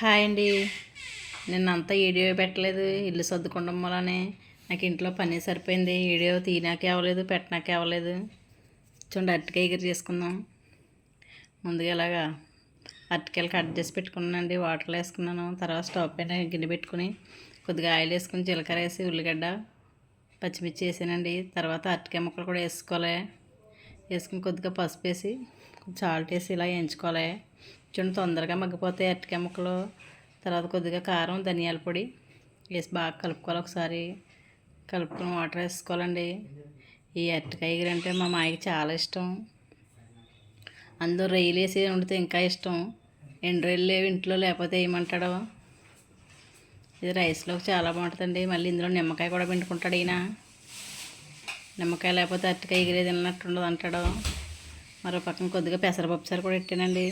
Hi అండి. నిన్నంతా video పెట్టలేదు ఇల్లు సర్దుకోవడం వల్లనే. నాకు ఇంట్లో పని సరిపోయింది వీడియో తీనాకే అవ్వలేదు పెట్టనాకే అవ్వలేదు. చూడండి అరటికాయ ఎగురు చేసుకుందాం. ముందుగా ఇలాగా అరటికాయలు కట్ చేసి పెట్టుకున్నానండి వాటర్లో వేసుకున్నాను. తర్వాత స్టవ్ పైన గిన్నె పెట్టుకుని కొద్దిగా ఆయిల్ వేసుకుని జీలకర్ర వేసి ఉల్లిగడ్డ పచ్చిమిర్చి వేసానండి. తర్వాత అరటికాయ ముక్కలు కూడా వేసుకోవాలి. వేసుకుని కొద్దిగా పసుపు వేసి సాల్ట్ వేసి ఇలా వేయించుకోవాలి. చూడండి తొందరగా మగ్గిపోతాయి అరటికాయ ముక్కలు తర్వాత కొద్దిగా కారం ధనియాల పొడి వేసి బాగా కలుపుకోవాలి ఒకసారి. కలుపుకొని వాటర్ వేసుకోవాలండి. ఈ అరటికాయ అంటే మా మాయకి చాలా ఇష్టం. అందులో రొయ్యలు వేసి వండితే ఇంకా ఇష్టం. ఎండు రొయ్యలు లేవు ఇంట్లో లేకపోతే ఏమంటాడో? ఇది రైస్లోకి చాలా బాగుంటుందండి. మళ్ళీ ఇందులో నిమ్మకాయ కూడా పిండుకుంటాడు ఈయన. నిమ్మకాయ లేకపోతే అరటికాయ ఎగిరేది తిన్నట్టు ఉండదు అంటాడు. మరో పక్కన కొద్దిగా పెసరపప్పు సారు కూడా పెట్టానండి.